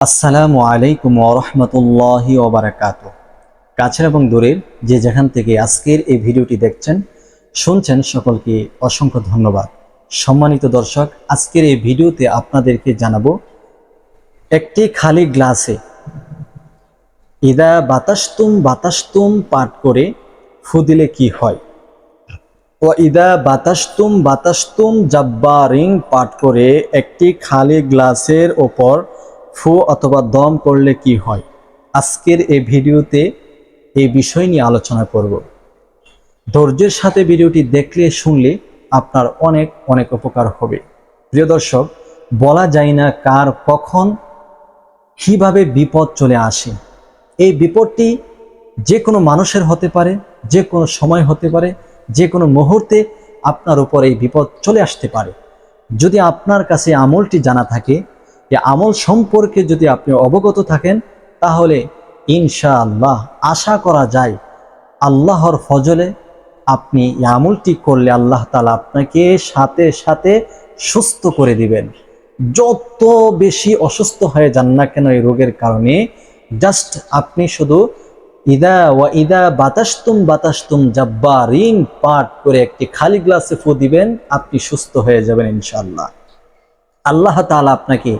আসসালামু আলাইকুম ওরহমতুল্লাহি ওবরাকাত কাছের এবং দূরের যে যেখান থেকে আজকের এই ভিডিওটি দেখছেন, শুনছেন সকলকে অসংখ্য ধন্যবাদ। সম্মানিত দর্শক, আজকের এই ভিডিওতে আপনাদেরকে জানাব, একটি খালি গ্লাসে ইদা বাতাসতুম বাতাসতুম পাঠ করে ফু দিলে কি হয়? ও ইদা বাতাসতুম বাতাসতুম জাব্বারিং পাঠ করে একটি খালি গ্লাসের ওপর ফু অথবা দম করলে কি হয়? আজকের এই ভিডিওতে এই বিষয় নিয়ে আলোচনা করব। ধৈর্যের সাথে ভিডিওটি দেখলে, শুনলে আপনার অনেক অনেক উপকার হবে। প্রিয় দর্শক, বলা যায় না কার কখন কীভাবে বিপদ চলে আসে। এই বিপদটি যে কোনো মানুষের হতে পারে যে কোনো সময় হতে পারে যে কোনো মুহূর্তে আপনার উপর এই বিপদ চলে আসতে পারে। যদি আপনার কাছে আমলটি জানা থাকে এই আমল সম্পর্কে যদি আপনি অবগত থাকেন, তাহলে ইনশাআল্লাহ আশা করা যায় আল্লাহর ফজলে আপনি এই আমলটি করলে আল্লাহ তালা আপনাকে সাথে সাথে সুস্থ করে দিবেন। যত বেশি অসুস্থ হয়ে যান না কেন এই রোগের কারণে জাস্ট আপনি শুধু ইদা ওয়া ইদা বাতাসতুম বাতাসতুম জাব্বারিন পাঠ করে একটি খালি গ্লাসে ফু দিবেন, আপনি সুস্থ হয়ে যাবেন ইনশাল্লাহ আল্লাহ তাআলা আপনাকে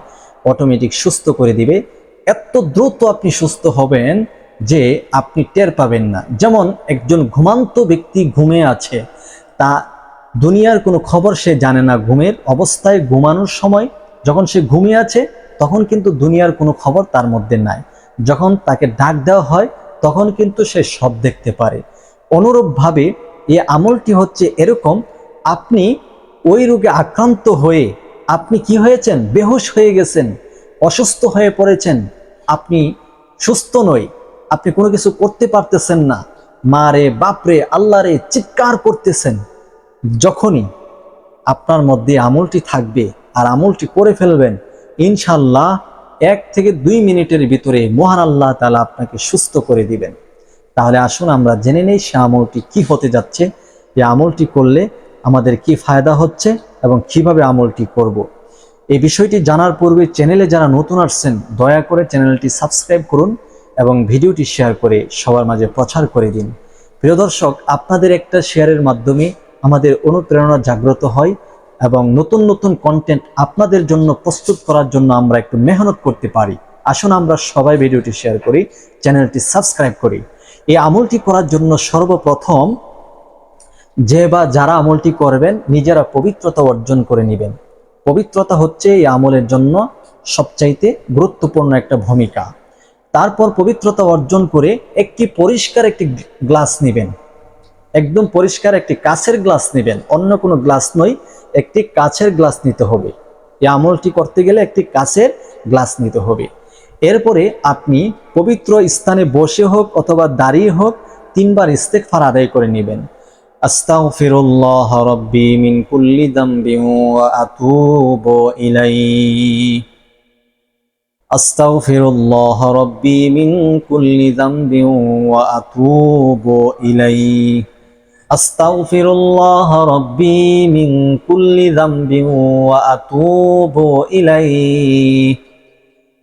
অটোমেটিক সুস্থ করে দিবে। এত দ্রুত আপনি সুস্থ হবেন যে আপনি টের পাবেন না। যেমন একজন ঘুমান্ত ব্যক্তি ঘুমে আছে, তা দুনিয়ার কোনো খবর সে জানে না ঘুমের। অবস্থায় ঘুমানোর সময় যখন সে ঘুমিয়ে আছে, তখন কিন্তু দুনিয়ার কোনো খবর তার মধ্যে নাই। যখন তাকে ডাক দেওয়া হয়, তখন কিন্তু সে সব দেখতে পারে। অনুরূপভাবে এ আমলটি হচ্ছে এরকম, আপনি ওই রোগে আক্রান্ত হয়ে আপনি কি হয়েছেন? বেহুশ হয়ে গেছেন, অসুস্থ হয়ে পড়েছেন, আপনি সুস্থ নই, আপনি কোনো কিছু করতে পারতেছেন না। মারে, বাপরে আল্লাহ রে চিৎকার করতেছেন। যখনই আপনার মধ্যে আমলটি থাকবে আর আমলটি করে ফেলবেন ইনশাল্লাহ এক থেকে দুই মিনিটের ভিতরে মহান আল্লাহ তালা আপনাকে সুস্থ করে দিবেন। তাহলে আসুন আমরা জেনে নেই সে আমলটি কি হতে যাচ্ছে। এই আমলটি করলে আমাদের কি ফায়দা হচ্ছে এবং কীভাবে আমলটি করব। এই বিষয়টি জানার পূর্বে চ্যানেলে যারা নতুন আসছেন, দয়া করে চ্যানেলটি সাবস্ক্রাইব করুন এবং ভিডিওটি শেয়ার করে সবার মাঝে প্রচার করে দিন। প্রিয় দর্শক, আপনাদের একটা শেয়ারের মাধ্যমে আমাদের অনুপ্রেরণা জাগ্রত হয় এবং নতুন নতুন কন্টেন্ট আপনাদের জন্য প্রস্তুত করার জন্য আমরা একটু মেহনত করতে পারি। আসুন আমরা সবাই ভিডিওটি শেয়ার করি, চ্যানেলটি সাবস্ক্রাইব করি। এই আমলটি করার জন্য সর্বপ্রথম যে বা যারা আমলটি করবেন, নিজেরা পবিত্রতা অর্জন করে নেবেন। পবিত্রতা হচ্ছে এই আমলের জন্য সবচাইতে গুরুত্বপূর্ণ একটা ভূমিকা। তারপর পবিত্রতা অর্জন করে একটি পরিষ্কার একটি গ্লাস নেবেন। একদম পরিষ্কার একটি কাছের গ্লাস নেবেন। অন্য কোনো গ্লাস নয়, একটি কাছের গ্লাস নিতে হবে। এই আমলটি করতে গেলে একটি কাছের গ্লাস নিতে হবে। এরপরে আপনি পবিত্র স্থানে বসে হোক অথবা দাঁড়িয়ে হোক তিনবার ইস্তেকফার আদায় করে নেবেন। আস্তাগফিরুল্লাহ রাব্বি মিন কুল্লি দামবি ওয়া আতুবু ইলাইহি। আস্তাগফিরুল্লাহ রাব্বি মিন কুল্লি দামবি ওয়া আতুবু ইলাইহি। আস্তাগফিরুল্লাহ রাব্বি মিন কুল্লি দামবি ওয়া আতুবু ইলাইহি।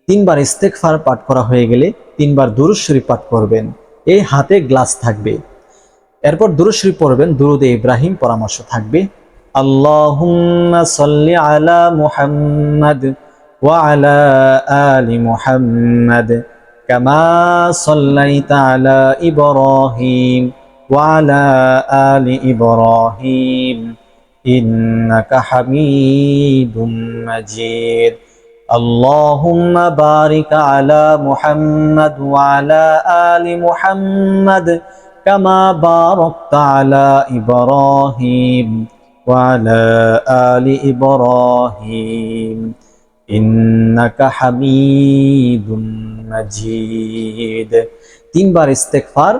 তিনবার ইস্তেগফার পাঠ করা হয়ে গেলে তিনবার দুরূদ শরীফ পাঠ করবেন। এই হাতে গ্লাস থাকবে। এরপর দুরূদ শরীফ পড়বেন দুরুদে ইব্রাহিম পরামর্শ থাকবে আল্লাহুম্মা সাল্লি আলা মুহাম্মাদ ওয়া আলা আলি মুহাম্মাদ কামা সাল্লাইতা আলা ইব্রাহিম ওয়া আলা আলি ইব্রাহিম ইন্নাকা হামিদুম মাজিদ اللهم بارك على محمد وعلى آل محمد كما باركت على إبراهيم وعلى آل إبراهيم إنك حميد مجيد তিনবার ইস্তেকফার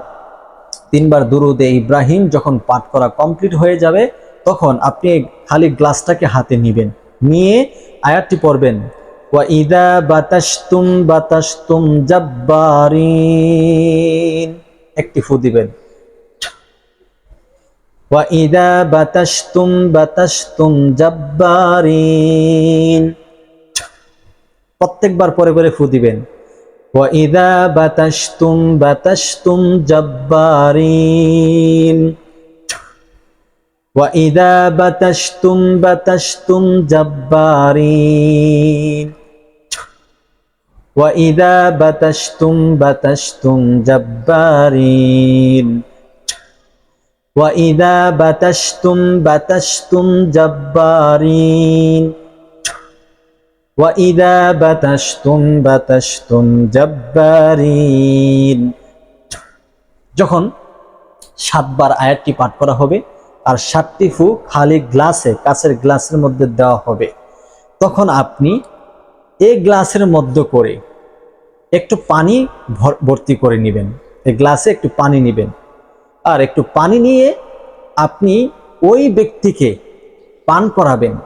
তিনবার দুরুদে ইব্রাহিম যখন পাঠ করা কমপ্লিট হয়ে যাবে তখন আপনি খালি গ্লাসটাকে হাতে নেবেন নিয়ে আয়াতটি পড়বেন وَإِذَا بَتَشْتُمْ بَتَشْتُمْ جَبَّارِينَ একটি ফু দিবেন وَإِذَا بَتَشْتُمْ بَتَشْتُمْ جَبَّارِينَ প্রত্যেকবার পরে পরে ফু দিবেন وَإِذَا بَتَشْتُمْ بَتَشْتُمْ جَبَّارِينَ وَإِذَا بَتَشْتُمْ بَتَشْتُمْ جَبَّارِينَ ওয়াইদা বাতাসতুম বাতাসতুম জব্বারিন ওয়াইদা বাতাসতুম বাতাসতুম জব্বারিন ওয়াইদা বাতাসতুম বাতাসতুম জব্বারিন যখন সাতবার আয়াতটি পাঠ করা হবে, আর সাতটি ফু খালি গ্লাসে, কাছের গ্লাসের মধ্যে দেওয়া হবে, তখন আপনি এই গ্লাসের মধ্যে করে একটু পানি ভর- ভর্তি করে নেবেন। এই গ্লাসে একটু পানি নেবেন। আর একটু পানি নিয়ে আপনি ওই ব্যক্তিকে পান করাবেন।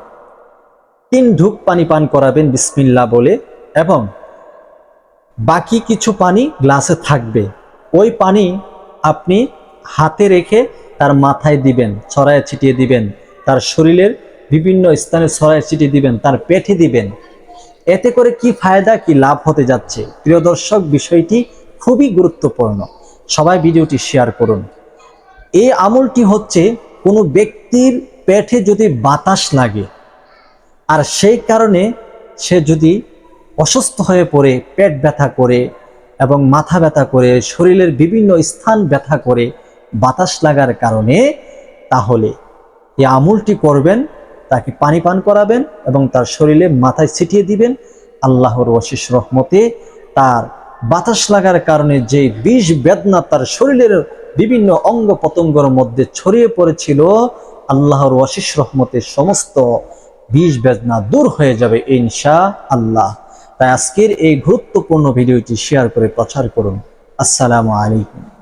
তিন ঢুক পানি পান করাবেন বিসমিল্লা বলে এবং বাকি কিছু পানি গ্লাসে থাকবে। ওই পানি আপনি হাতে রেখে তার মাথায় দিবেন, ছড়ায় ছিটিয়ে দিবেন, তার শরীরের বিভিন্ন স্থানে ছড়ায় ছিটিয়ে দিবেন, তার পেটে দিবেন। এতে করে কি ফায়দা, কি লাভ হতে যাচ্ছে? প্রিয় দর্শক, বিষয়টি খুবই গুরুত্বপূর্ণ। সবাই ভিডিওটি শেয়ার করুন। এই আমলটি হচ্ছে, কোনো ব্যক্তির পেটে যদি বাতাস লাগে, আর সেই কারণে সে যদি অসুস্থ হয়ে পড়ে, পেট ব্যথা করে এবং মাথা ব্যথা করে, শরীরের বিভিন্ন স্থান ব্যথা করে বাতাস লাগার কারণে, তাহলে এই আমুলটি করবেন তাকে পানি পান করাবেন এবং তার শরীরে মাথায় ছিটিয়ে দিবেন আল্লাহর অশেষ রহমতে। তার বাতাস লাগার কারণে যে বিষ বেদনা তার শরীরের বিভিন্ন অঙ্গ প্রত্যঙ্গের মধ্যে ছড়িয়ে পড়েছিল, আল্লাহর অশেষ রহমতে সমস্ত বিষ বেদনা দূর হয়ে যাবে ইনশা আল্লাহ তাই আজকের এই গুরুত্বপূর্ণ ভিডিওটি শেয়ার করে প্রচার করুন। আসসালামু আলাইকুম।